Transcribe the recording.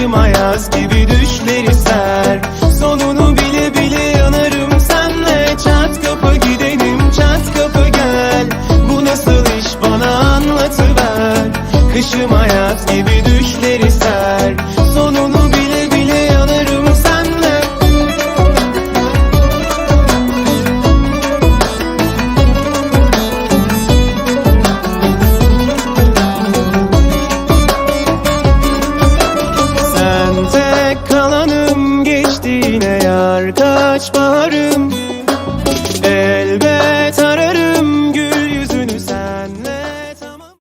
Kışıma yaz gibi düşleri ser. Sonunu bile bile yanarım senle. Çat kapı gidelim çat kapı gel. Bu nasıl iş bana anlatıver. Kışıma yaz gibi düşleri saçlarım